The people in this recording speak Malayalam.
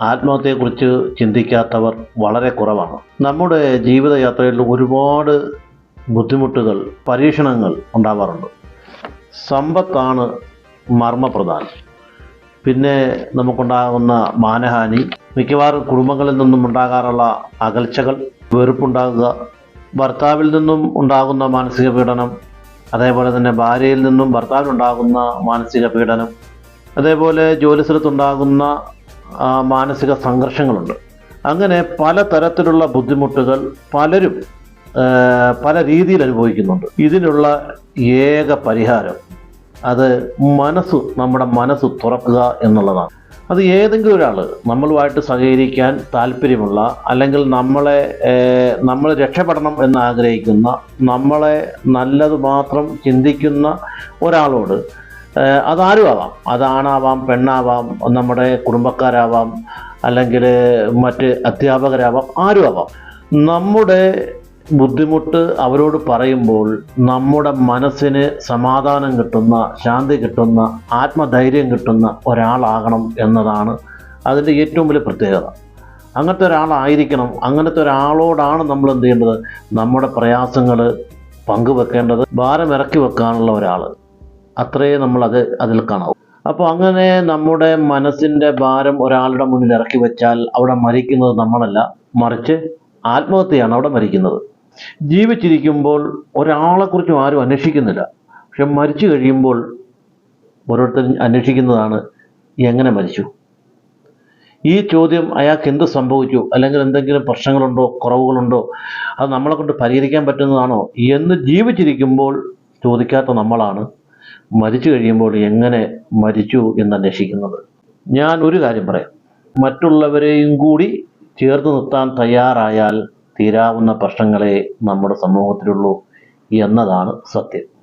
ആത്മഹത്യയെക്കുറിച്ച് ചിന്തിക്കാത്തവർ വളരെ കുറവാണ്. നമ്മുടെ ജീവിതയാത്രയിൽ ഒരുപാട് ബുദ്ധിമുട്ടുകൾ പരീക്ഷണങ്ങൾ ഉണ്ടാവാറുണ്ട്. സമ്പത്താണ് മർമ്മപ്രധാനം. പിന്നെ നമുക്കുണ്ടാകുന്ന മാനഹാനി മിക്കവാറും കുടുംബങ്ങളിൽ നിന്നും ഉണ്ടാകാറുള്ള അകൽച്ചകൾ വെറുപ്പുണ്ടാകുക ഭർത്താവിൽ നിന്നും ഉണ്ടാകുന്ന മാനസിക പീഡനം അതേപോലെ തന്നെ ഭാര്യയിൽ നിന്നും ഭർത്താവിനുണ്ടാകുന്ന മാനസിക പീഡനം അതേപോലെ ജോലിസ്ഥലത്തുണ്ടാകുന്ന മാനസിക സംഘർഷങ്ങളുണ്ട്. അങ്ങനെ പല തരത്തിലുള്ള ബുദ്ധിമുട്ടുകൾ പലരും പല രീതിയിൽ അനുഭവിക്കുന്നുണ്ട്. ഇതിനുള്ള ഏക പരിഹാരം അത് മനസ്സ് നമ്മുടെ മനസ്സ് തുറക്കുക എന്നുള്ളതാണ്. അത് ഏതെങ്കിലും ഒരാൾ നമ്മളുമായിട്ട് സഹകരിക്കാൻ താല്പര്യമുള്ള അല്ലെങ്കിൽ നമ്മളെ നമ്മൾ രക്ഷപ്പെടണം എന്ന് ആഗ്രഹിക്കുന്ന നമ്മളെ നല്ലത് മാത്രം ചിന്തിക്കുന്ന ഒരാളോട് അതാരും ആവാം അതാണാവാം പെണ്ണാവാം നമ്മുടെ കുടുംബക്കാരാവാം അല്ലെങ്കിൽ മറ്റ് അധ്യാപകരാവാം ആരും ആവാം നമ്മുടെ ബുദ്ധിമുട്ട് അവരോട് പറയുമ്പോൾ നമ്മുടെ മനസ്സിന് സമാധാനം കിട്ടുന്ന ശാന്തി കിട്ടുന്ന ആത്മധൈര്യം കിട്ടുന്ന ഒരാളാകണം എന്നതാണ് അതിന്റെ ഏറ്റവും വലിയ പ്രത്യേകത. അങ്ങനത്തെ ഒരാളായിരിക്കണം. അങ്ങനത്തെ ഒരാളോടാണ് നമ്മൾ എന്ത് ചെയ്യേണ്ടത്? നമ്മുടെ പ്രയാസങ്ങൾ പങ്കുവെക്കേണ്ടത് ഭാരം ഇറക്കി വെക്കാനുള്ള ഒരാൾ അത്രയേ നമ്മൾ അത് അതിൽ കാണാവൂ. അപ്പോൾ അങ്ങനെ നമ്മുടെ മനസ്സിന്റെ ഭാരം ഒരാളുടെ മുന്നിൽ ഇറക്കി വെച്ചാൽ അവിടെ മരിക്കുന്നത് നമ്മളല്ല. മറിച്ച് ആത്മഹത്യയാണ് അവിടെ മരിക്കുന്നത്. ജീവിച്ചിരിക്കുമ്പോൾ ഒരാളെക്കുറിച്ചും ആരും അന്വേഷിക്കുന്നില്ല. പക്ഷെ മരിച്ചു കഴിയുമ്പോൾ ഓരോരുത്തരും അന്വേഷിക്കുന്നതാണ് എങ്ങനെ മരിച്ചു. ഈ ചോദ്യം അയാൾക്ക് എന്ത് സംഭവിച്ചു? അല്ലെങ്കിൽ എന്തെങ്കിലും പ്രശ്നങ്ങളുണ്ടോ കുറവുകളുണ്ടോ? അത് നമ്മളെ കൊണ്ട് പരിഹരിക്കാൻ പറ്റുന്നതാണോ? എന്ന് ജീവിച്ചിരിക്കുമ്പോൾ ചോദിക്കാത്ത നമ്മളാണ് മരിച്ചു കഴിയുമ്പോൾ എങ്ങനെ മരിച്ചു എന്ന് അന്വേഷിക്കുന്നത്. ഞാൻ ഒരു കാര്യം പറയാം. മറ്റുള്ളവരെയും കൂടി ചേർത്ത് നിർത്താൻ തയ്യാറായാൽ തീരാവുന്ന പ്രശ്നങ്ങളെ നമ്മുടെ സമൂഹത്തിലുള്ളൂ എന്നതാണ് സത്യം.